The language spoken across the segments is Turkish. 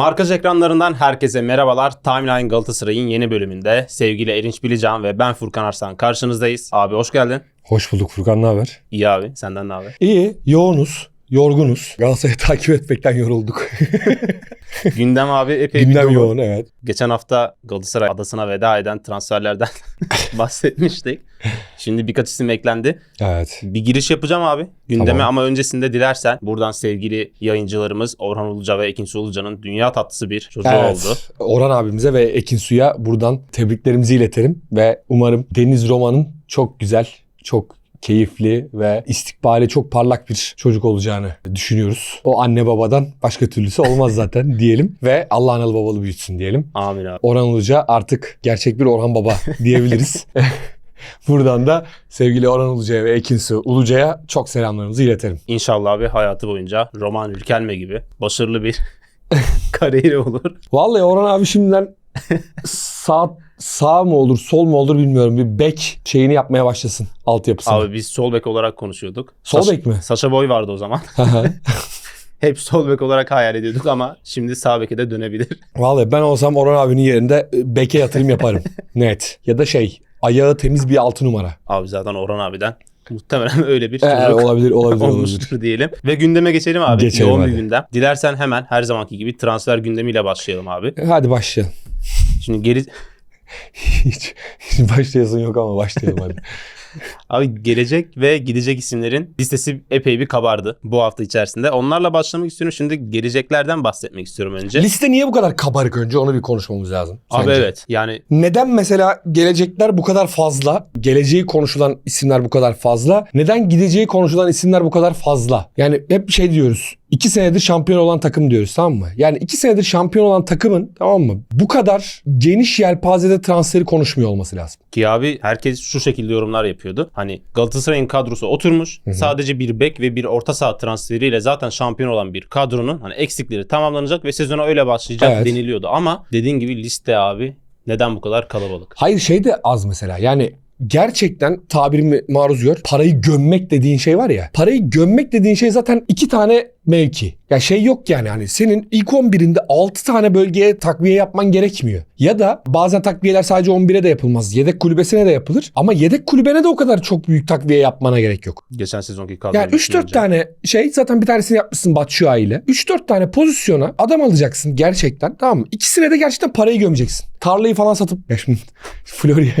Markaj ekranlarından herkese merhabalar. Timeline Galatasaray'ın yeni bölümünde sevgili Erinç Bilican ve ben Furkan Arslan karşınızdayız. Abi hoş geldin. Hoş bulduk Furkan ne haber? İyi abi senden ne haber? İyi, yoğunuz, yorgunuz. Galatasaray'ı takip etmekten yorulduk. Gündem abi epey bir Gündem dolu. yoğun evet. Geçen hafta Galatasaray adasına veda eden transferlerden bahsetmiştik. Şimdi birkaç isim eklendi. Evet. Bir giriş yapacağım abi gündeme Tamam. ama öncesinde dilersen buradan sevgili yayıncılarımız Orhan Uluca ve Ekin Uluca'nın dünya tatlısı bir çocuğu evet. oldu. Orhan abimize ve Ekin Su'ya buradan tebriklerimizi iletelim. Ve umarım Deniz Roma'nın çok güzel, çok keyifli ve istikbali çok parlak bir çocuk olacağını düşünüyoruz. O anne babadan başka türlüsü olmaz zaten diyelim. Ve Allah analı babalı büyütsün diyelim. Amin abi. Orhan Uluca artık gerçek bir Orhan Baba diyebiliriz. Buradan da sevgili Orhan Uluca'ya ve Ekin Su Uluca'ya çok selamlarımızı iletelim. İnşallah abi hayatı boyunca Roman Ülkelme gibi başarılı bir kariyeri olur. Vallahi Orhan abi şimdiden sağ sağ mı olur, sol mu olur bilmiyorum. Bir bek şeyini yapmaya başlasın altyapısını. Abi biz sol bek olarak konuşuyorduk. Sol Saş- bek mi? Saşa Boy vardı o zaman. Hep sol bek olarak hayal ediyorduk ama şimdi sağ beke de dönebilir. Vallahi ben olsam Orhan abinin yerinde e, beke yatırım yaparım. Net. Ya da şey ayağı temiz bir altı numara. Abi zaten Orhan abiden muhtemelen öyle bir Ee, çocuk olabilir, olabilir, olabilir. olmuştur diyelim. Ve gündeme geçelim abi. Geçelim Yoğun bir gündem. Dilersen hemen her zamanki gibi transfer gündemiyle başlayalım abi. Hadi başlayalım. Şimdi geri Hiç, hiç başlayasın yok ama başlayalım hadi. abi gelecek ve gidecek isimlerin listesi epey bir kabardı bu hafta içerisinde. Onlarla başlamak istiyorum. Şimdi geleceklerden bahsetmek istiyorum önce. Liste niye bu kadar kabarık önce onu bir konuşmamız lazım. Abi sence. evet. Yani Neden mesela gelecekler bu kadar fazla? Geleceği konuşulan isimler bu kadar fazla. Neden gideceği konuşulan isimler bu kadar fazla? Yani hep şey diyoruz. İki senedir şampiyon olan takım diyoruz tamam mı? Yani iki senedir şampiyon olan takımın tamam mı? Bu kadar geniş yelpazede transferi konuşmuyor olması lazım. Ki abi herkes şu şekilde yorumlar yapıyordu. Hani Galatasaray'ın kadrosu oturmuş. Sadece bir bek ve bir orta saha transferiyle zaten şampiyon olan bir kadronun hani eksikleri tamamlanacak ve sezona öyle başlayacak Evet. deniliyordu. Ama dediğin gibi liste abi neden bu kadar kalabalık? Hayır şey de az mesela yani gerçekten tabirimi maruz gör. Parayı gömmek dediğin şey var ya. Parayı gömmek dediğin şey zaten iki tane mevki. Ya şey yok yani hani senin ilk 11'inde 6 tane bölgeye takviye yapman gerekmiyor. Ya da bazen takviyeler sadece 11'e de yapılmaz. Yedek kulübesine de yapılır. Ama yedek kulübene de o kadar çok büyük takviye yapmana gerek yok. Geçen sezonki kadro. Yani 3-4 tane şey zaten bir tanesini yapmışsın Batshuayi ile. 3-4 tane pozisyona adam alacaksın gerçekten tamam mı? İkisine de gerçekten parayı gömeceksin. Tarlayı falan satıp ya şimdi Florya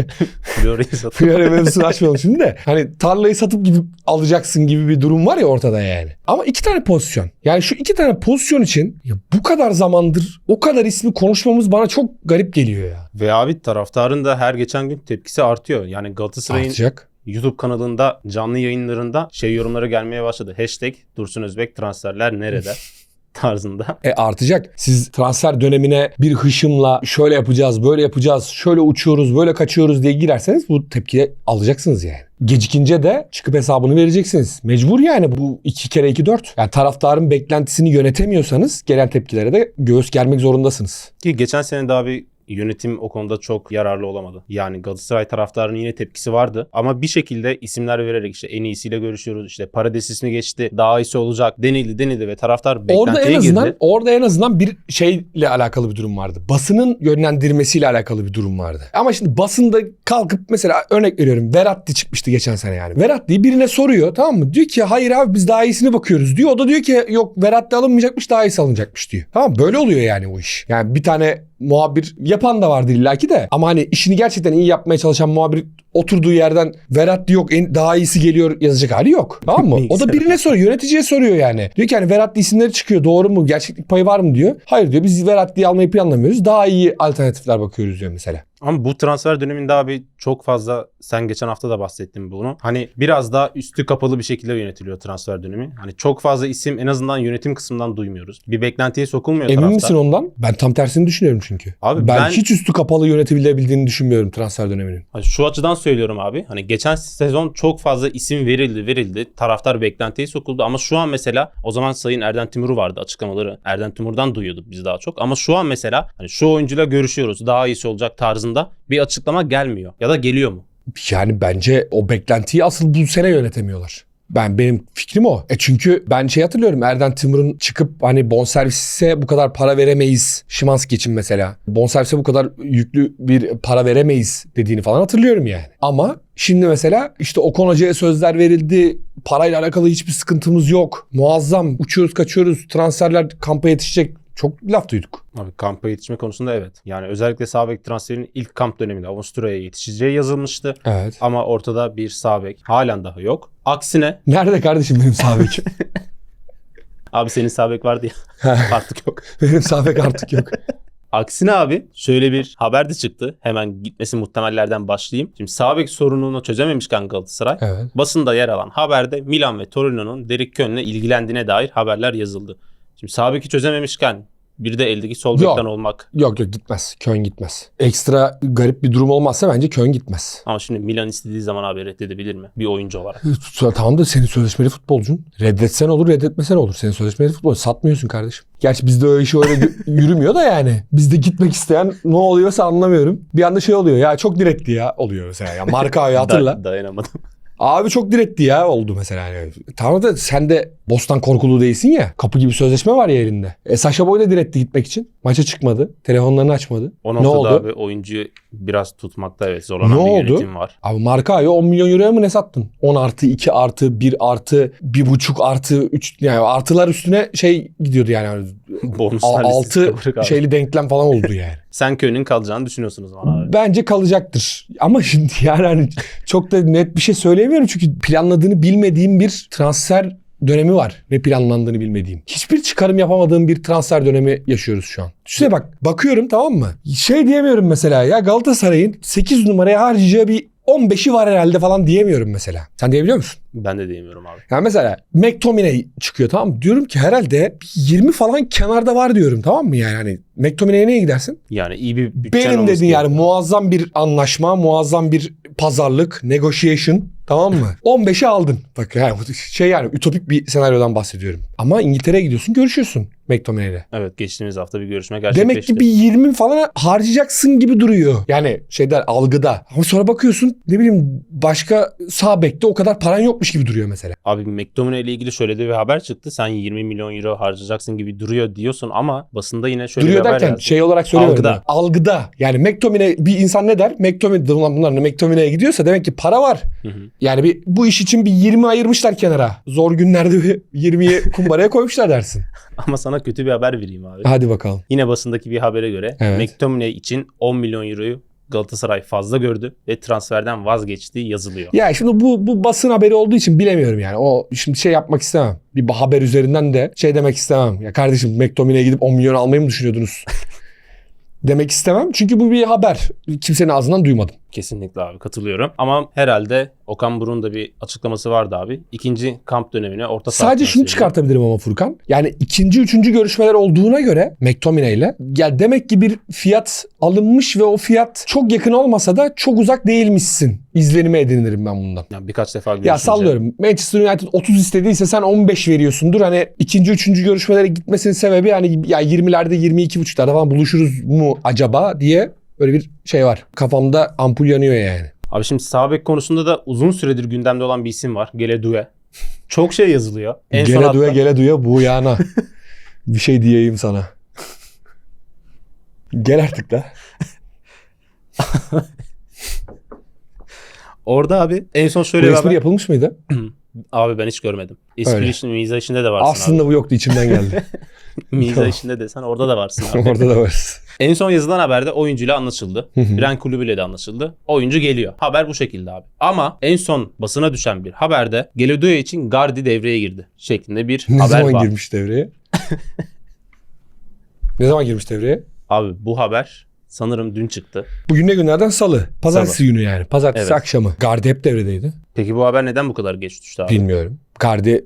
Flora'yı satıp Florya mevzusunu açmayalım şimdi de. Hani tarlayı satıp gidip alacaksın gibi bir durum var ya ortada yani. Ama iki tane pozisyon. Yani şu iki tane pozisyon için ya bu kadar zamandır o kadar ismi konuşmamız bana çok garip geliyor ya. Ve abi taraftarın da her geçen gün tepkisi artıyor. Yani Galatasaray'ın Artacak. YouTube kanalında canlı yayınlarında şey yorumları gelmeye başladı. Hashtag Dursun Özbek transferler nerede? tarzında. E artacak. Siz transfer dönemine bir hışımla şöyle yapacağız, böyle yapacağız, şöyle uçuyoruz, böyle kaçıyoruz diye girerseniz bu tepkiyi alacaksınız yani. Gecikince de çıkıp hesabını vereceksiniz. Mecbur yani bu iki kere iki dört. Yani taraftarın beklentisini yönetemiyorsanız gelen tepkilere de göğüs germek zorundasınız. Ki geçen sene daha bir yönetim o konuda çok yararlı olamadı. Yani Galatasaray taraftarının yine tepkisi vardı. Ama bir şekilde isimler vererek işte en iyisiyle görüşüyoruz. İşte Paredes ismi geçti. Daha iyisi olacak. Denildi denildi ve taraftar Orada en azından girdi. orada en azından bir şeyle alakalı bir durum vardı. Basının yönlendirmesiyle alakalı bir durum vardı. Ama şimdi basında kalkıp mesela örnek veriyorum Veratti çıkmıştı geçen sene yani. Veratti'yi birine soruyor tamam mı? Diyor ki hayır abi biz daha iyisini bakıyoruz diyor. O da diyor ki yok Veratti alınmayacakmış daha iyisi alınacakmış diyor. Tamam böyle oluyor yani o iş. Yani bir tane muhabir yapan da vardır illaki de. Ama hani işini gerçekten iyi yapmaya çalışan muhabir oturduğu yerden Veratti yok en daha iyisi geliyor yazacak hali yok. Tamam mı? O da birine soruyor. Yöneticiye soruyor yani. Diyor ki hani Veratti isimleri çıkıyor. Doğru mu? Gerçeklik payı var mı diyor. Hayır diyor. Biz Veratti'yi almayı planlamıyoruz. Daha iyi alternatifler bakıyoruz diyor mesela. Ama bu transfer döneminde abi çok fazla sen geçen hafta da bahsettin bunu. Hani biraz daha üstü kapalı bir şekilde yönetiliyor transfer dönemi. Hani çok fazla isim en azından yönetim kısmından duymuyoruz. Bir beklentiye sokulmuyor Emin taraftar. misin ondan? Ben tam tersini düşünüyorum çünkü. Abi ben, ben- hiç üstü kapalı yönetebilebildiğini düşünmüyorum transfer döneminin. Hani şu açıdan söylüyorum abi. Hani geçen sezon çok fazla isim verildi verildi. Taraftar beklentiye sokuldu ama şu an mesela o zaman Sayın Erden Timur'u vardı açıklamaları. Erden Timur'dan duyuyorduk biz daha çok. Ama şu an mesela hani şu oyuncuyla görüşüyoruz. Daha iyisi olacak tarzında bir açıklama gelmiyor. Ya da geliyor mu? Yani bence o beklentiyi asıl bu sene yönetemiyorlar. Ben benim fikrim o. E çünkü ben şey hatırlıyorum Erden Timur'un çıkıp hani bonservise bu kadar para veremeyiz. Şimanski için mesela. Bonservise bu kadar yüklü bir para veremeyiz dediğini falan hatırlıyorum yani. Ama şimdi mesela işte Okan Hoca'ya sözler verildi. Parayla alakalı hiçbir sıkıntımız yok. Muazzam. Uçuyoruz kaçıyoruz. Transferler kampa yetişecek. Çok laf duyduk. Abi kampa yetişme konusunda evet. Yani özellikle sağ bek transferinin ilk kamp döneminde Avusturya'ya yetişeceği yazılmıştı. Evet. Ama ortada bir sağ bek halen daha yok. Aksine Nerede kardeşim benim sağ bekim? abi senin sağ bek vardı ya artık yok. benim sağ bek artık yok. Aksine abi şöyle bir haber de çıktı. Hemen gitmesi muhtemellerden başlayayım. Şimdi sağ bek sorununu çözememişken Galatasaray Evet. basında yer alan haberde Milan ve Torino'nun Derek Köhn'le ilgilendiğine dair haberler yazıldı. Şimdi sağ beki çözememişken bir de eldeki sol bekten olmak. Yok yok gitmez. Köln gitmez. Ekstra garip bir durum olmazsa bence Köln gitmez. Ama şimdi Milan istediği zaman abi reddedebilir mi? Bir oyuncu olarak. Tamam da senin sözleşmeli futbolcun. Reddetsen olur reddetmesen olur. Senin sözleşmeli futbol satmıyorsun kardeşim. Gerçi bizde öyle iş öyle y- yürümüyor da yani. Bizde gitmek isteyen ne oluyorsa anlamıyorum. Bir anda şey oluyor ya çok diretti ya oluyor mesela. Ya Marka hatırla. Da- dayanamadım. Abi çok diretti ya oldu mesela. Yani. Tamam da sen de Bostan korkulu değilsin ya. Kapı gibi sözleşme var ya elinde. E Sasha Boy da diretti gitmek için. Maça çıkmadı. Telefonlarını açmadı. O ne oldu? abi oyuncuyu biraz tutmakta evet zorlanan Ne bir oldu? yönetim var. Abi Markao'yu 10 milyon euroya mı ne sattın? 10 artı 2 artı 1 artı 1,5 artı 3 yani artılar üstüne şey gidiyordu yani. Listesi 6 kabarık abi. şeyli denklem falan oldu yani. Sen köyünün kalacağını düşünüyorsunuz bana abi. Bence kalacaktır. Ama şimdi yani hani çok da net bir şey söyleyemiyorum çünkü planladığını bilmediğim bir transfer dönemi var. Ne planlandığını bilmediğim. Hiçbir çıkarım yapamadığım bir transfer dönemi yaşıyoruz şu an. Düşünsene bak bakıyorum tamam mı? Şey diyemiyorum mesela ya Galatasaray'ın 8 numaraya harcayacağı bir 15'i var herhalde falan diyemiyorum mesela. Sen diyebiliyor musun? Ben de diyemiyorum abi. Yani mesela McTominay çıkıyor tamam mı? Diyorum ki herhalde bir 20 falan kenarda var diyorum tamam mı yani? Hani McTominay'e neye gidersin? Yani iyi bir bütçen Benim olması dedin yani gerekiyor. muazzam bir anlaşma, muazzam bir pazarlık, negotiation tamam mı? 15'i aldın. Bak yani bu şey yani ütopik bir senaryodan bahsediyorum. Ama İngiltere'ye gidiyorsun görüşüyorsun McTominay'le. Evet geçtiğimiz hafta bir görüşme gerçekleşti. Demek ki bir 20 falan harcayacaksın gibi duruyor. Yani şeyler algıda. Ama sonra bakıyorsun ne bileyim başka sağ bekte o kadar paran yokmuş gibi duruyor mesela. Abi McTominay ile ilgili şöyle de bir haber çıktı. Sen 20 milyon euro harcayacaksın gibi duruyor diyorsun ama basında yine şöyle Duruyor bir haber derken yazdı. şey olarak söylüyorum. Algıda. ya. Algıda. Yani McTominay bir insan ne der? McTominay ulan bunlar ne McTominay'e gidiyorsa demek ki para var. Hı hı. Yani bir bu iş için bir 20 ayırmışlar kenara. Zor günlerde bir 20'yi kumbaraya koymuşlar dersin. Ama sana kötü bir haber vereyim abi. Hadi bakalım. Yine basındaki bir habere göre Evet. McTominay için 10 milyon euroyu Galatasaray fazla gördü ve transferden vazgeçtiği yazılıyor. Ya şimdi bu bu basın haberi olduğu için bilemiyorum yani. O şimdi şey yapmak istemem. Bir haber üzerinden de şey demek istemem. Ya kardeşim McTominay'e gidip 10 milyon almayı mı düşünüyordunuz? demek istemem. Çünkü bu bir haber. Kimsenin ağzından duymadım. Kesinlikle abi katılıyorum. Ama herhalde Okan Buruk'un da bir açıklaması vardı abi. İkinci kamp dönemine orta saha Sadece şunu çıkartabilirim ama Furkan. Yani ikinci, üçüncü görüşmeler olduğuna göre McTominay ile ya demek ki bir fiyat alınmış ve o fiyat çok yakın olmasa da çok uzak değilmişsin. İzlenime edinirim ben bundan. Yani birkaç defa Ya görüşünce- sallıyorum. Manchester United 30 istediyse sen 15 veriyorsundur. Hani ikinci, üçüncü görüşmelere gitmesinin sebebi hani ya 20'lerde 22.5'larda falan buluşuruz mu acaba diye böyle bir şey var. Kafamda ampul yanıyor yani. Abi şimdi sağ bek konusunda da uzun süredir gündemde olan bir isim var. Geledue. Çok şey yazılıyor. En son gele hatta- duya gele duya bu yana. bir şey diyeyim sana. Gel artık da. Orada abi en son Bu şöyle bir espri haber. yapılmış mıydı? Abi ben hiç görmedim. Espri Öyle. işinde, de varsın Aslında bu yoktu içimden geldi. abi. Mizah işinde de sen orada da varsın abi. Orada da varız. en son yazılan haberde oyuncuyla anlaşıldı. Biren kulübüyle de anlaşıldı. Oyuncu geliyor. Haber bu şekilde abi. Ama en son basına düşen bir haberde Geledue için Gardi devreye girdi. Şeklinde bir ne haber zaman var. girmiş devreye? ne zaman girmiş devreye? Abi bu haber sanırım dün çıktı. Bugün ne günlerden salı. Pazartesi günü yani. Pazartesi Evet. akşamı. Gardi hep devredeydi. Peki bu haber neden bu kadar geç düştü abi? Bilmiyorum. Gardi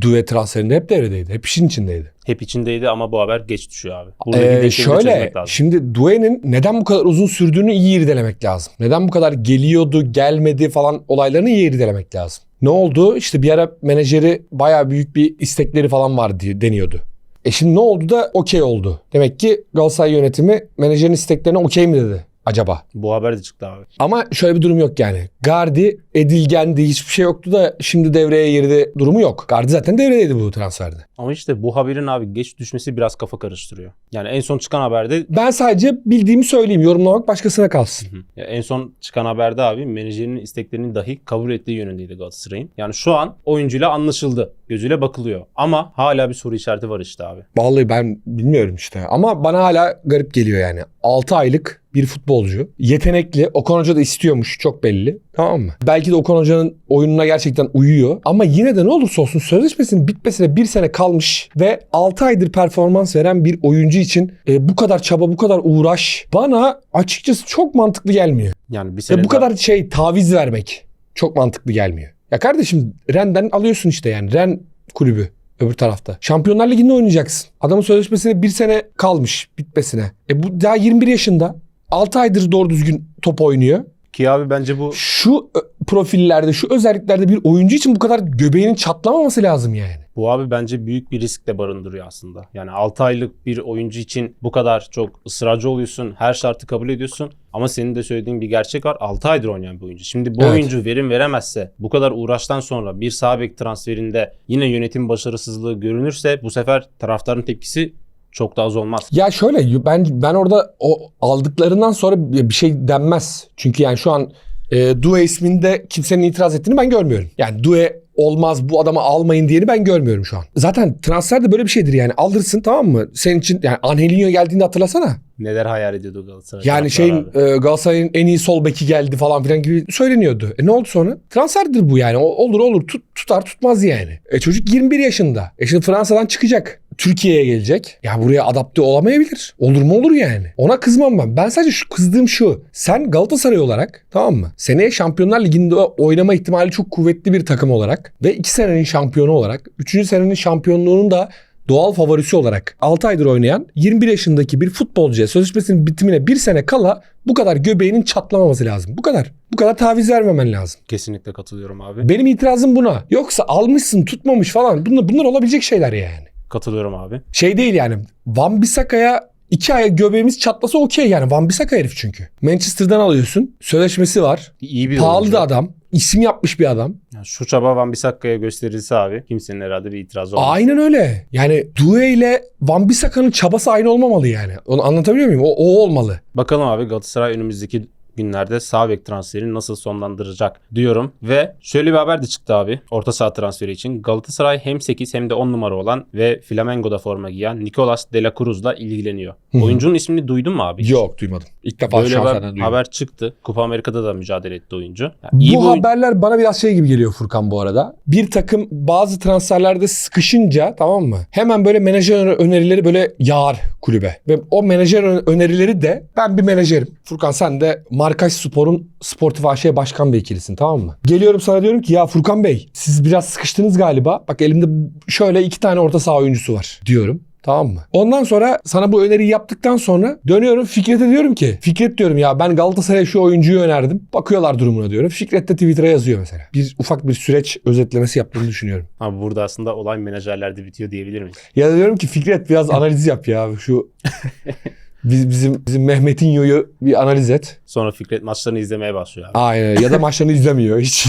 Due transferinde hep devredeydi. Hep işin içindeydi. Hep içindeydi ama bu haber geç düşüyor abi. Buradaki Ee, denklemi şöyle çözmek lazım. şimdi Due'nin neden bu kadar uzun sürdüğünü iyi irdelemek lazım. Neden bu kadar geliyordu gelmedi falan olaylarını iyi irdelemek lazım. Ne oldu? İşte bir ara menajeri bayağı büyük bir istekleri falan var diye deniyordu. E şimdi ne oldu da okey oldu. Demek ki Galatasaray yönetimi menajerin isteklerine okey mi dedi? acaba? Bu haber de çıktı abi. Ama şöyle bir durum yok yani. Gardi edilgendi hiçbir şey yoktu da şimdi devreye girdi durumu yok. Gardi zaten devredeydi bu transferde. Ama işte bu haberin abi geç düşmesi biraz kafa karıştırıyor. Yani en son çıkan haberde Ben sadece bildiğimi söyleyeyim. Yorumlamak başkasına kalsın. Ya en son çıkan haberde abi menajerinin isteklerini dahi kabul ettiği yönündeydi Galatasaray'ın. Yani şu an oyuncuyla anlaşıldı. Gözüyle bakılıyor. Ama hala bir soru işareti var işte abi. Vallahi ben bilmiyorum işte. Ama bana hala garip geliyor yani. 6 aylık bir futbolcu. Yetenekli. Okan Hoca da istiyormuş. Çok belli. Tamam mı? Belki de Okan Hoca'nın oyununa gerçekten uyuyor. Ama yine de ne olursa olsun sözleşmesinin bitmesine bir sene kalmış ve 6 aydır performans veren bir oyuncu için e, bu kadar çaba, bu kadar uğraş bana açıkçası çok mantıklı gelmiyor. Yani bir sene Ve bu daha- kadar şey taviz vermek çok mantıklı gelmiyor. Ya kardeşim Ren'den alıyorsun işte yani. Ren kulübü öbür tarafta. Şampiyonlar Ligi'nde oynayacaksın. Adamın sözleşmesine bir sene kalmış bitmesine. E bu daha 21 yaşında. 6 aydır doğru düzgün top oynuyor. Ki abi bence bu Şu ö- profillerde, şu özelliklerde bir oyuncu için bu kadar göbeğinin çatlamaması lazım yani. bu abi bence büyük bir risk de barındırıyor aslında. Yani 6 aylık bir oyuncu için bu kadar çok ısrarcı oluyorsun. Her şartı kabul ediyorsun. Ama senin de söylediğin bir gerçek var. 6 aydır oynayan bir oyuncu. Şimdi bu Evet. oyuncu verim veremezse bu kadar uğraştan sonra bir sağ bek transferinde yine yönetim başarısızlığı görünürse bu sefer taraftarın tepkisi çok da az olmaz. Ya şöyle ben ben orada o aldıklarından sonra bir şey denmez. Çünkü yani şu an e, Due isminde kimsenin itiraz ettiğini ben görmüyorum. Yani Due olmaz bu adamı almayın diyeni ben görmüyorum şu an. Zaten transfer de böyle bir şeydir yani alırsın tamam mı? Senin için yani Angelinho geldiğinde hatırlasana. Neler hayal ediyordu Galatasaray? Yani şeyin abi. e, Galatasaray'ın en iyi sol beki geldi falan filan gibi söyleniyordu. E ne oldu sonra? Transferdir bu yani. O- olur olur tut, tutar tutmaz yani. E çocuk 21 yaşında. E şimdi Fransa'dan çıkacak. Türkiye'ye gelecek. Ya buraya adapte olamayabilir. Olur mu olur yani. Ona kızmam ben. Ben sadece şu kızdığım şu. Sen Galatasaray olarak tamam mı? Seneye Şampiyonlar Ligi'nde oynama ihtimali çok kuvvetli bir takım olarak ve 2 senenin şampiyonu olarak 3. senenin şampiyonluğunun da doğal favorisi olarak 6 aydır oynayan 21 yaşındaki bir futbolcuya sözleşmesinin bitimine bir sene kala bu kadar göbeğinin çatlamaması lazım. Bu kadar. Bu kadar taviz vermemen lazım. Kesinlikle katılıyorum abi. Benim itirazım buna. Yoksa almışsın tutmamış falan. Bunlar, bunlar olabilecek şeyler yani. Katılıyorum abi. Şey değil yani. Van Bissaka'ya iki aya göbeğimiz çatlasa okey yani. Van Bissaka herif çünkü. Manchester'dan alıyorsun. Sözleşmesi var. İyi bir Pahalı oyuncu. da adam. İsim yapmış bir adam. Yani şu çaba Van Bissakka'ya gösterilse abi kimsenin herhalde bir itirazı olmaz. Aynen öyle. Yani Due ile Van Bissaka'nın çabası aynı olmamalı yani. Onu anlatabiliyor muyum? O, o olmalı. Bakalım abi Galatasaray önümüzdeki günlerde sağ bek transferini nasıl sonlandıracak diyorum. Ve şöyle bir haber de çıktı abi orta saha transferi için. Galatasaray hem 8 hem de 10 numara olan ve Flamengo'da forma giyen Nicolas de la Cruz'la ilgileniyor. Oyuncunun ismini duydun mu abi? Yok duymadım. İlk defa Böyle şu duyuyorum. haber çıktı. Kupa Amerika'da da mücadele etti oyuncu. Yani Bu oyun- haberler bana biraz şey gibi geliyor Furkan bu arada. Bir takım bazı transferlerde sıkışınca tamam mı? Hemen böyle menajer önerileri böyle yağar kulübe. Ve o menajer önerileri de ben bir menajerim. Furkan sen de Markaç Spor'un Sportif AŞ Başkan Vekilisin tamam mı? Geliyorum sana diyorum ki ya Furkan Bey siz biraz sıkıştınız galiba. Bak elimde şöyle iki tane orta saha oyuncusu var diyorum. Tamam mı? Ondan sonra sana bu öneriyi yaptıktan sonra dönüyorum Fikret'e diyorum ki Fikret diyorum ya ben Galatasaray'a şu oyuncuyu önerdim. Bakıyorlar durumuna diyorum. Fikret de Twitter'a yazıyor mesela. Bir ufak bir süreç özetlemesi yaptığını düşünüyorum. Abi burada aslında olay menajerlerde bitiyor diyebilir miyiz? Ya diyorum ki Fikret biraz analiz yap ya şu biz, bizim bizim Mehmetinho'yu bir analiz et. Sonra Fikret maçlarını izlemeye başlıyor abi. Aynen ya da maçlarını izlemiyor hiç.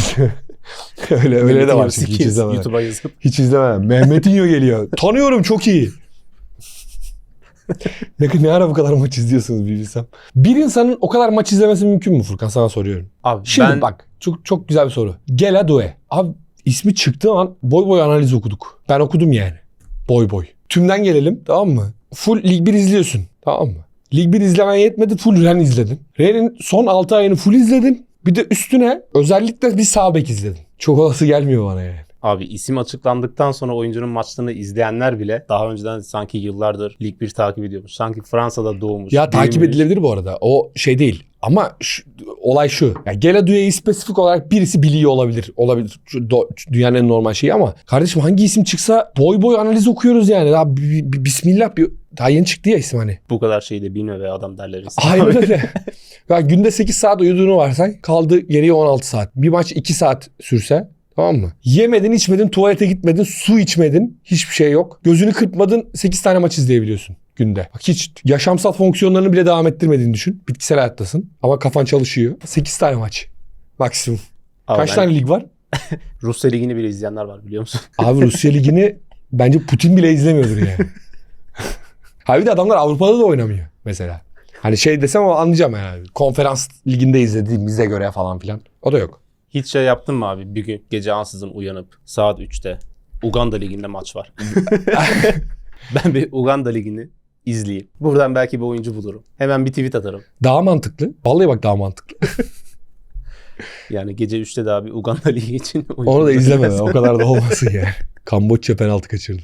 öyle öyle de var çünkü hiç izlemem. YouTube'a yazıp Hiç izlemem. Mehmetinho geliyor. Tanıyorum çok iyi. ne, ne ara bu kadar maç izliyorsunuz bir bilsem. Bir insanın o kadar maç izlemesi mümkün mü Furkan sana soruyorum. Abi Şimdi ben bak çok çok güzel bir soru. Gela Due. Abi ismi çıktığı an boy boy analiz okuduk. Ben okudum yani. Boy boy. Tümden gelelim tamam mı? Full Lig 1 izliyorsun tamam mı? Lig 1 izlemen yetmedi full Ren izledin. Ren'in son 6 ayını full izledin. Bir de üstüne özellikle bir sağ bek izledin. Çok olası gelmiyor bana yani. Abi isim açıklandıktan sonra oyuncunun maçlarını izleyenler bile daha önceden sanki yıllardır Lig 1 takip ediyormuş. Sanki Fransa'da doğmuş. Ya takip büyümüş. edilebilir bu arada. O şey değil. Ama şu- olay şu. Ya Geladue'yi spesifik olarak birisi biliyor olabilir. Olabilir. Şu do- şu dünyanın en normal şeyi ama kardeşim hangi isim çıksa boy boy analiz okuyoruz yani. Daha bi- bi- bismillah bir daha yeni çıktı ya isim hani. Bu kadar şeyi de bilmiyor ve adam derler. Aynen öyle. ya günde 8 saat uyuduğunu varsay kaldı geriye 16 saat. Bir maç 2 saat sürse Tamam mı? Yemedin, içmedin, tuvalete gitmedin, su içmedin. Hiçbir şey yok. Gözünü kırpmadın 8 tane maç izleyebiliyorsun. günde. Bak hiç yaşamsal fonksiyonlarını bile devam ettirmediğini düşün. Bitkisel hayattasın ama kafan çalışıyor. 8 tane maç maksimum. Abi Kaç ben- tane lig var? Rusya Ligi'ni bile izleyenler var biliyor musun? Abi Rusya Ligi'ni bence Putin bile izlemiyordur yani. Bir de adamlar Avrupa'da da oynamıyor mesela. Hani şey desem ama anlayacağım yani. Konferans liginde izlediğimize göre falan filan. O da yok. Hiç şey yaptın mı abi? Bir gün gece ansızın uyanıp saat 3'te Uganda Ligi'nde maç var. ben bir Uganda Ligi'ni izleyeyim. Buradan belki bir oyuncu bulurum. Hemen bir tweet atarım. Daha mantıklı. Vallahi bak daha mantıklı. Yani gece 3'te de abi Uganda Ligi için oyuncu Onu da izleme. o kadar da olmasın yani. Kamboçya penaltı kaçırdı.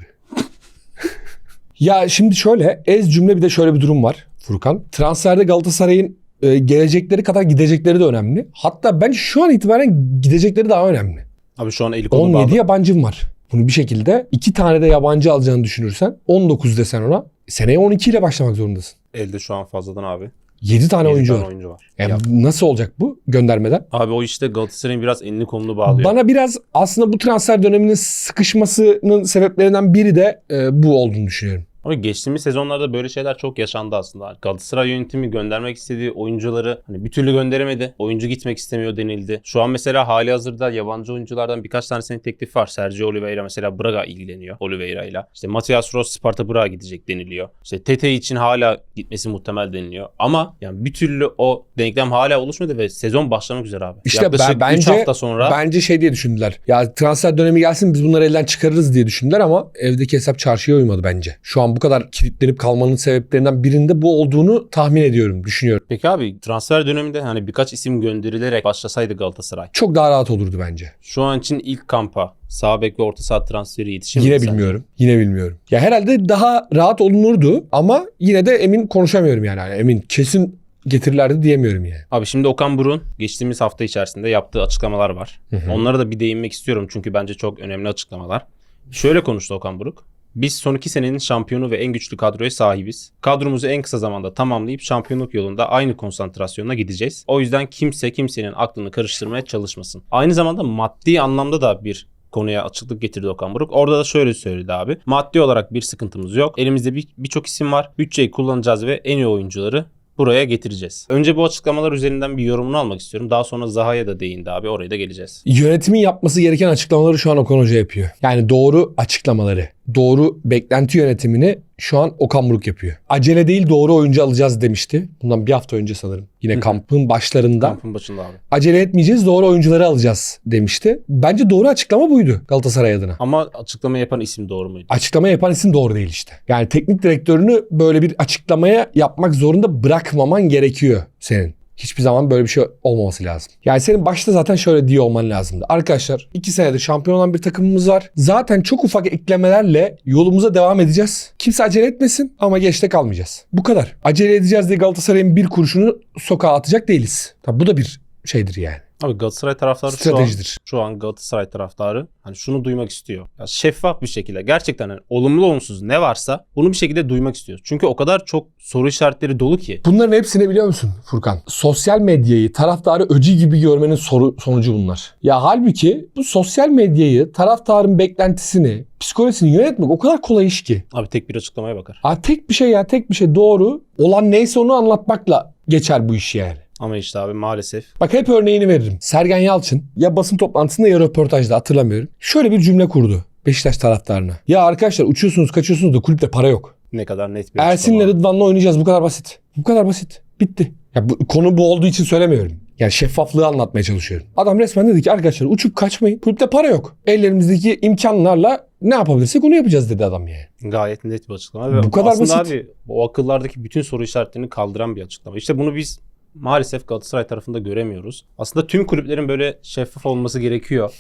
Ya şimdi şöyle ez cümle bir de şöyle bir durum var Furkan. Transferde Galatasaray'ın e, gelecekleri kadar gidecekleri de önemli. Hatta bence şu an itibaren gidecekleri daha önemli. Abi şu an eli kolu 17 bağlı. yabancım var. Bunu bir şekilde iki tane de yabancı alacağını düşünürsen 19 desen ona seneye 12 ile başlamak zorundasın. Elde şu an fazladan abi. 7 tane Yedi oyuncu tane var. oyuncu var. Ya Ya, nasıl olacak bu göndermeden? abi o işte Galatasaray'ın biraz elini kolunu bağlıyor. Bana biraz aslında bu transfer döneminin sıkışmasının sebeplerinden biri de e, bu olduğunu düşünüyorum. Ama geçtiğimiz sezonlarda böyle şeyler çok yaşandı aslında. Galatasaray yönetimi göndermek istediği oyuncuları hani bir türlü gönderemedi. Oyuncu gitmek istemiyor denildi. Şu an mesela hali hazırda yabancı oyunculardan birkaç tanesinin teklifi var. Sergio Oliveira mesela Braga ilgileniyor Oliveira ile. İşte Matias Ross Sparta Braga gidecek deniliyor. İşte Tete için hala gitmesi muhtemel deniliyor. Ama yani bir türlü o denklem hala oluşmadı ve sezon başlamak üzere abi. İşte Yaklaşık ben- 3 bence- hafta sonra Bence şey diye düşündüler. Ya transfer dönemi gelsin biz bunları elden çıkarırız diye düşündüler ama evdeki hesap çarşıya uymadı bence. Şu an bu kadar kilitlenip kalmanın sebeplerinden birinde bu olduğunu tahmin ediyorum, düşünüyorum. Peki abi transfer döneminde hani birkaç isim gönderilerek başlasaydı Galatasaray. Çok daha rahat olurdu bence. Şu an için ilk kampa sağ bek ve orta saha transferi yetişir Yine sence? bilmiyorum. Yine bilmiyorum. Ya herhalde daha rahat olunurdu ama yine de emin konuşamıyorum yani. Yani emin kesin getirirlerdi diyemiyorum yani. Abi şimdi Okan Burun geçtiğimiz hafta içerisinde yaptığı açıklamalar var. Hı hı. Onlara da bir değinmek istiyorum çünkü bence çok önemli açıklamalar. Şöyle konuştu Okan Buruk. Biz son iki senenin şampiyonu ve en güçlü kadroya sahibiz. Kadromuzu en kısa zamanda tamamlayıp şampiyonluk yolunda aynı konsantrasyonla gideceğiz. O yüzden kimse kimsenin aklını karıştırmaya çalışmasın. Aynı zamanda maddi anlamda da bir konuya açıklık getirdi Okan Buruk. Orada da şöyle söyledi abi. Maddi olarak bir sıkıntımız yok. Elimizde bir- birçok isim var. Bütçeyi kullanacağız ve en iyi oyuncuları buraya getireceğiz. Önce bu açıklamalar üzerinden bir yorumunu almak istiyorum. Daha sonra Zaha'ya da değindi abi. Oraya da geleceğiz. Yönetimin yapması gereken açıklamaları şu an Okan Hoca yapıyor. Yani doğru açıklamaları, doğru beklenti yönetimini şu an Okan Buruk yapıyor. Acele değil doğru oyuncu alacağız demişti. Bundan bir hafta önce sanırım. Yine kampın başlarında. Kampın başında abi. Acele etmeyeceğiz doğru oyuncuları alacağız demişti. Bence doğru açıklama buydu Galatasaray adına. Ama açıklama yapan isim doğru muydu? Açıklama yapan isim doğru değil işte. Yani teknik direktörünü böyle bir açıklamaya yapmak zorunda bırakmaman gerekiyor senin. Hiçbir zaman böyle bir şey olmaması lazım. Yani senin başta zaten şöyle diye olman lazımdı. Arkadaşlar iki senedir şampiyon olan bir takımımız var. Zaten çok ufak eklemelerle yolumuza devam edeceğiz. Kimse acele etmesin ama geçte kalmayacağız. Bu kadar. Acele edeceğiz diye Galatasaray'ın bir kurşunu sokağa atacak değiliz. Tabi bu da bir şeydir yani. Abi Galatasaray taraftarı şu an, Stratejidir. şu an Galatasaray taraftarı hani şunu duymak istiyor. Ya şeffaf bir şekilde gerçekten hani olumlu olumsuz ne varsa bunu bir şekilde duymak istiyor. Çünkü o kadar çok soru işaretleri dolu ki. Bunların hepsini biliyor musun Furkan? Sosyal medyayı taraftarı öcü gibi görmenin soru, sonucu bunlar. Ya halbuki bu sosyal medyayı taraftarın beklentisini, psikolojisini yönetmek o kadar kolay iş ki. Abi tek bir açıklamaya bakar. Ha, tek bir şey ya tek bir şey doğru. Olan neyse onu anlatmakla geçer bu iş yani. Ama işte abi maalesef Bak hep örneğini veririm. Sergen Yalçın ya basın toplantısında ya röportajda hatırlamıyorum. Şöyle bir cümle kurdu Beşiktaş taraftarına. Ya arkadaşlar uçuyorsunuz kaçıyorsunuz da kulüpte para yok. ne kadar net bir Ersin'le. Rıdvan'la oynayacağız. Bu kadar basit. Bu kadar basit. Bitti. Ya bu, konu bu olduğu için söylemiyorum. Yani şeffaflığı anlatmaya çalışıyorum. Adam resmen dedi ki arkadaşlar uçup kaçmayın. Kulüpte para yok. Ellerimizdeki imkanlarla ne yapabilirsek onu yapacağız dedi adam yani. Gayet net bir açıklama. Ve Bu kadar aslında basit. abi o akıllardaki bütün soru işaretlerini kaldıran bir açıklama. İşte bunu biz maalesef Galatasaray tarafında göremiyoruz. Aslında tüm kulüplerin böyle şeffaf olması gerekiyor.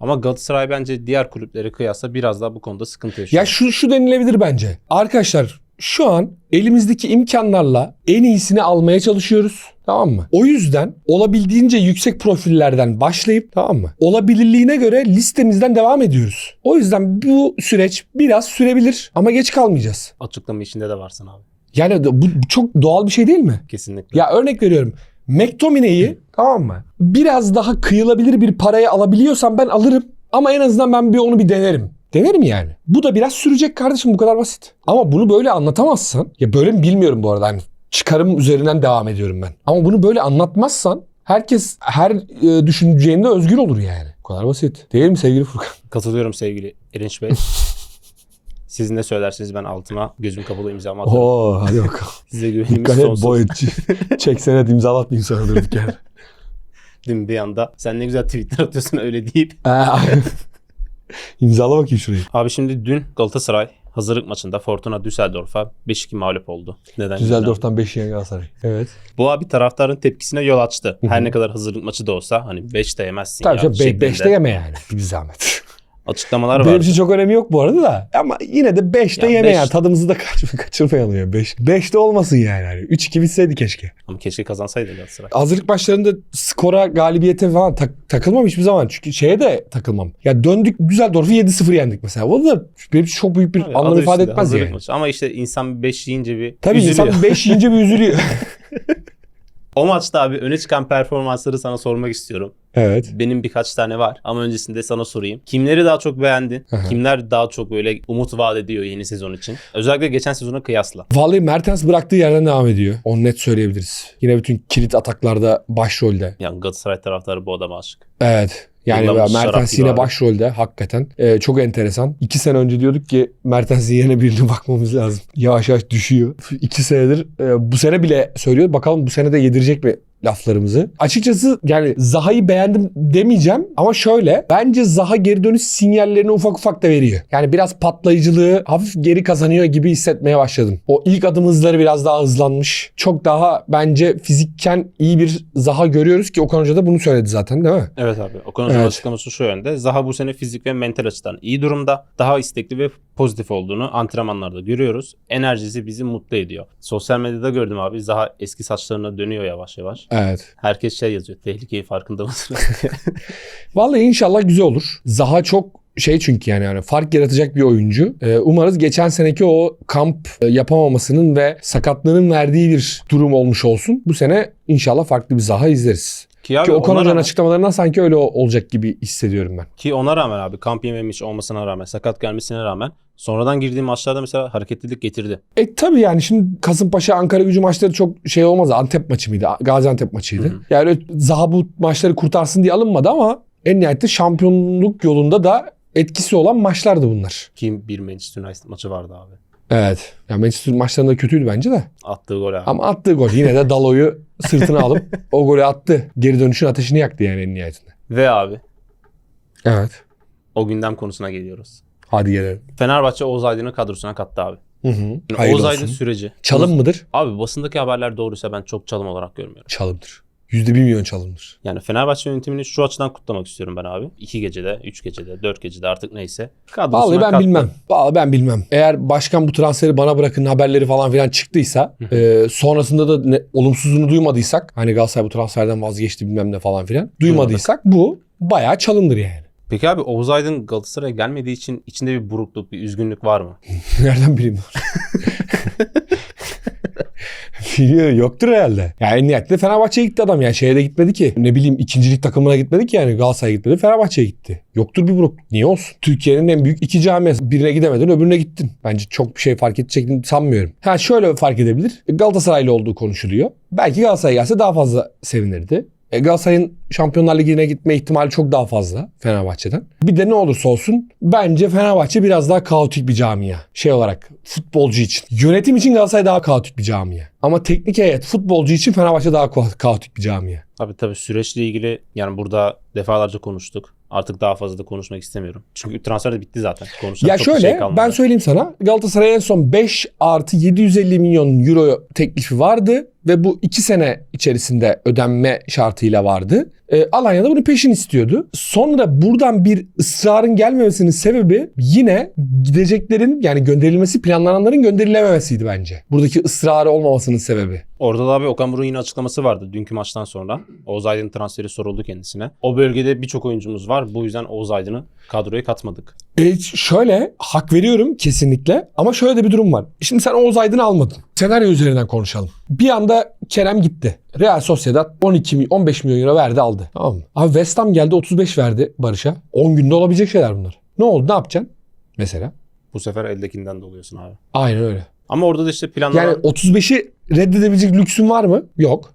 Ama Galatasaray bence diğer kulüplere kıyasla biraz daha bu konuda sıkıntı yaşıyor. Ya şu, şu denilebilir bence. Arkadaşlar şu an elimizdeki imkanlarla en iyisini almaya çalışıyoruz. Tamam mı? O yüzden olabildiğince yüksek profillerden başlayıp tamam mı? Olabilirliğine göre listemizden devam ediyoruz. O yüzden bu süreç biraz sürebilir ama geç kalmayacağız. Açıklama içinde de varsın abi. Yani bu, çok doğal bir şey değil mi? Kesinlikle. Ya örnek veriyorum. McTominay'i tamam mı? Biraz daha kıyılabilir bir paraya alabiliyorsam ben alırım. Ama en azından ben bir onu bir denerim Denerim yani. Bu da biraz sürecek kardeşim bu kadar basit. Ama bunu böyle anlatamazsan ya böyle mi bilmiyorum bu arada hani çıkarım üzerinden devam ediyorum ben. Ama bunu böyle anlatmazsan herkes her e, düşüneceğinde özgür olur yani. Bu kadar basit. Değil mi sevgili Furkan? Katılıyorum sevgili Erinç Bey. Siz ne söylersiniz ben altıma gözüm kapalı imzamı atarım. Oo hadi bakalım. Size güvenimiz Dikkat sonsuz. boyutçu. Çek senet imzalatmayayım sana durduk yani. Değil mi bir anda sen ne güzel tweetler atıyorsun öyle deyip. İmzala bakayım şurayı. Abi şimdi dün Galatasaray hazırlık maçında Fortuna Düsseldorf'a 5-2 mağlup oldu. Neden? Düsseldorf'tan 5 yiyen Galatasaray. Evet. Bu abi taraftarın tepkisine yol açtı. Her ne kadar hazırlık maçı da olsa hani 5 de yemezsin Tabii ya canım şeklinde 5'te yeme yani. Bir zahmet. Açıklamalar Benim var. için çok önemi yok bu arada da. Ama yine de 5'te Ya yeme beş- yani. Tadımızı da kaç, kaçırmayalım ya. 5. 5'te olmasın yani. yani. 3-2 bitseydi keşke. Ama keşke kazansaydı Galatasaray. Hazırlık başlarında skora, galibiyete falan tak- takılmam hiçbir zaman. Çünkü şeye de takılmam. Ya döndük Düsseldorf'u 7-0 yendik mesela. O da benim için çok büyük bir Abi, anlam ifade etmez yani. maçı. Ama işte insan 5 yiyince bir Tabii üzülüyor. insan 5 yiyince bir üzülüyor. O maçta abi öne çıkan performansları sana sormak istiyorum. evet. Benim birkaç tane var ama öncesinde sana sorayım. Kimleri daha çok beğendin? Aha. Kimler daha çok böyle umut vaat ediyor yeni sezon için? Özellikle geçen sezona kıyasla. Vallahi Mertens bıraktığı yerden devam ediyor. Onu net söyleyebiliriz. Yine bütün kilit ataklarda başrolde. Yani Galatasaray taraftarı bu adama aşık. Evet. Yani Mertens yine abi. başrolde hakikaten. Ee, çok enteresan. İki sene önce diyorduk ki Mertens'in yerine birine bakmamız lazım. Yavaş yavaş düşüyor. İki senedir e, bu sene bile söylüyor. Bakalım bu sene de yedirecek mi laflarımızı. Açıkçası yani Zaha'yı beğendim demeyeceğim ama şöyle bence Zaha geri dönüş sinyallerini ufak ufak da veriyor. Yani biraz patlayıcılığı hafif geri kazanıyor gibi hissetmeye başladım. O ilk adım hızları biraz daha hızlanmış. Çok daha bence fizikken iyi bir Zaha görüyoruz ki Okan Hoca da bunu söyledi zaten değil mi? Evet abi. Okan Hoca'nın Evet. açıklaması şu yönde. Zaha bu sene fizik ve mental açıdan iyi durumda. Daha istekli ve pozitif olduğunu antrenmanlarda görüyoruz. Enerjisi bizi mutlu ediyor. Sosyal medyada gördüm abi. Zaha eski saçlarına dönüyor yavaş yavaş. Evet. Herkes şey yazıyor. Tehlikeyi farkında mısınız? Vallahi inşallah güzel olur. Zaha çok şey çünkü yani, yani fark yaratacak bir oyuncu. Ee, umarız geçen seneki o kamp e, yapamamasının ve sakatlığının verdiği bir durum olmuş olsun. Bu sene inşallah farklı bir Zaha izleriz. Ki abi ki Okan ona Hoca'nın rağmen- açıklamalarından sanki öyle o- olacak gibi hissediyorum ben. Ki ona rağmen abi kamp yememiş olmasına rağmen sakat gelmesine rağmen sonradan girdiği maçlarda mesela hareketlilik getirdi. E tabii yani şimdi Kasımpaşa Ankara gücü maçları çok şey olmaz. Antep maçı mıydı? Gaziantep maçıydı. Hı hı. Yani öyle Zaha bu maçları kurtarsın diye alınmadı ama en nihayetinde şampiyonluk yolunda da etkisi olan maçlardı bunlar. Ki bir Manchester United maçı vardı abi. Evet. Ya Manchester maçlarında kötüydü bence de. Attığı gol abi. Ama attığı gol yine de Dalo'yu sırtına alıp o golü attı. Geri dönüşün ateşini yaktı yani en nihayetinde. Ve abi Evet. o gündem konusuna geliyoruz. Hadi gelelim. Fenerbahçe Oğuz Aydın'ı kadrosuna kattı abi. Hı hı. Yani Hayırlı Oğuz olsun. Aydın süreci. Çalım mıdır? Abi basındaki haberler doğruysa ben çok çalım olarak görmüyorum. Çalımdır. Yüzde bir milyon çalımdır. Yani Fenerbahçe yönetimini şu açıdan kutlamak istiyorum ben abi. İki gecede, üç gecede, dört gecede artık neyse. Kadrosuna Vallahi ben kattı. bilmem. Vallahi ben bilmem. Eğer başkan bu transferi bana bırakın haberleri falan filan çıktıysa e, sonrasında da ne, olumsuzunu duymadıysak hani Galatasaray bu transferden vazgeçti bilmem ne falan filan duymadıysak bu bayağı çalımdır yani. Peki abi Oğuz Aydın Galatasaray'a gelmediği için içinde bir burukluk, bir üzgünlük var mı? Nereden bileyim? Yoktur herhalde. Yani en nihayetinde Fenerbahçe'ye gitti adam yani şeye de gitmedi ki. Ne bileyim ikincilik takımına gitmedi ki yani Galatasaray'a gitmedi Fenerbahçe'ye gitti. Yoktur bir buruk. Niye olsun? Türkiye'nin en büyük iki camiası. Birine gidemedin öbürüne gittin. Bence çok bir şey fark edecekini sanmıyorum. Ha şöyle fark edebilir. Galatasaraylı olduğu konuşuluyor. Belki Galatasaray gelse daha fazla sevinirdi. E, Galatasaray'ın Şampiyonlar Ligi'ne gitme ihtimali çok daha fazla Fenerbahçe'den. Bir de ne olursa olsun bence Fenerbahçe biraz daha kaotik bir camia. Şey olarak futbolcu için. Yönetim için Galatasaray daha kaotik bir camia. Ama teknik heyet futbolcu için Fenerbahçe daha ka- kaotik bir camia. Abi tabii süreçle ilgili yani burada defalarca konuştuk. Artık daha fazla da konuşmak istemiyorum. Çünkü transfer de bitti zaten. Konuşacak Ya çok bir şöyle şey kalmadı. ben söyleyeyim sana Galatasaray en son 5 artı 750 milyon euro teklifi vardı ve bu 2 sene içerisinde ödenme şartıyla vardı. E, Alanya da bunun peşin istiyordu. Sonra buradan bir ısrarın gelmemesinin sebebi yine gideceklerin yani gönderilmesi planlananların gönderilememesiydi bence. Buradaki ısrarı olmamasının sebebi. Orada da abi Okan Buruk'un yine açıklaması vardı dünkü maçtan sonra. Oğuz Aydın transferi soruldu kendisine. O bölgede birçok oyuncumuz var. Bu yüzden Oğuz Aydın'ı kadroya katmadık. E, şöyle hak veriyorum kesinlikle ama şöyle de bir durum var. Şimdi sen Oğuz Aydın'ı almadın. Senaryo üzerinden konuşalım. Bir anda Kerem gitti. Real Sociedad 12 mi- 15 milyon euro verdi aldı. Tamam mı? Abi West Ham geldi 35 verdi Barış'a. 10 günde olabilecek şeyler bunlar. Ne oldu ne yapacaksın? mesela. Bu sefer eldekinden doluyorsun abi. Aynen öyle. Ama orada da işte planlanan Yani 35'i reddedebilecek lüksün var mı? Yok.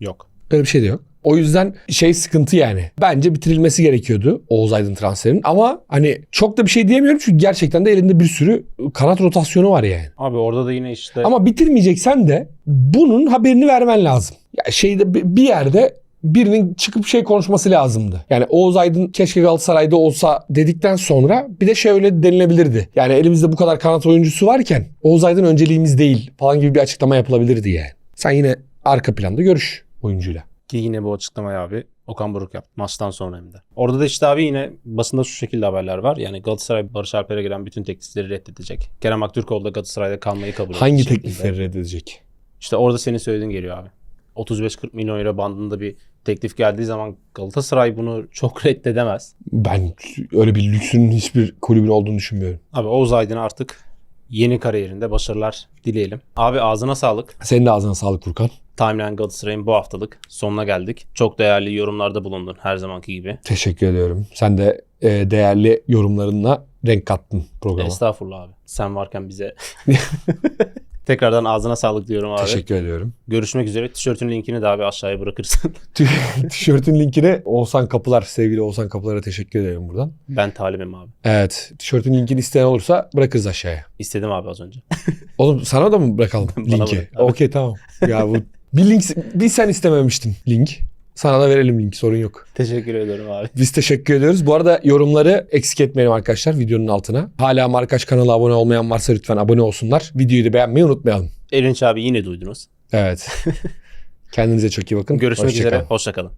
yok. Öyle bir şey de yok. O yüzden şey sıkıntı yani. Bence bitirilmesi gerekiyordu Oğuz Aydın transferinin. Ama hani çok da bir şey diyemiyorum çünkü gerçekten de elinde bir sürü kanat rotasyonu var yani. Abi orada da yine işte Ama bitirmeyeceksen de bunun haberini vermen lazım. Ya şeyde bi- bir yerde birinin çıkıp şey konuşması lazımdı. Yani Oğuz Aydın keşke Galatasaray'da olsa dedikten sonra bir de şöyle denilebilirdi. Yani elimizde bu kadar kanat oyuncusu varken Oğuz Aydın önceliğimiz değil falan gibi bir açıklama yapılabilirdi yani. Sen yine arka planda görüş oyuncuyla. Ki yine bu açıklamayı abi Okan Buruk yaptı. Maçtan sonra hem de. Orada da işte abi yine basında şu şekilde haberler var. Yani Galatasaray Barış Alper'e gelen bütün teklifleri reddedecek. Kerem Aktürkoğlu da Galatasaray'da kalmayı kabul edecek. Hangi teklifleri reddedecek? İşte orada senin söylediğin geliyor abi. 35-40 milyon euro bandında bir teklif geldiği zaman Galatasaray bunu çok reddedemez. Ben öyle bir lüksün hiçbir kulübün olduğunu düşünmüyorum. Abi Oğuz Aydın'a artık yeni kariyerinde başarılar dileyelim. Abi ağzına sağlık. Senin de ağzına sağlık Furkan. Timeline Galatasaray'ın bu haftalık sonuna geldik. Çok değerli yorumlarda bulundun her zamanki gibi. Teşekkür ediyorum. Sen de e, değerli yorumlarınla renk kattın programa. Estağfurullah abi. Sen varken bize. Tekrardan ağzına sağlık diyorum abi. Teşekkür ediyorum. Görüşmek üzere. Tişörtün linkini de abi aşağıya bırakırsın. Tişörtün linkini Oğuzhan Kapılar, sevgili Oğuzhan Kapılar'a teşekkür ederim buradan. ben talibim abi. Evet, tişörtün linkini isteyen olursa bırakırız aşağıya. İstedim abi az önce. Oğlum sana da mı bırakalım linki? Okey tamam. Ya bu bir link bir sen istememiştin link. Sana da verelim link sorun yok. Teşekkür ederim abi. Biz teşekkür ediyoruz. Bu arada yorumları eksik etmeyelim arkadaşlar videonun altına. Hala Markaç kanala abone olmayan varsa lütfen abone olsunlar. Videoyu da beğenmeyi unutmayalım. Erinç abi yine duydunuz. Evet. Kendinize çok iyi bakın. Görüşmek Hoşça kalın. üzere. Hoşçakalın.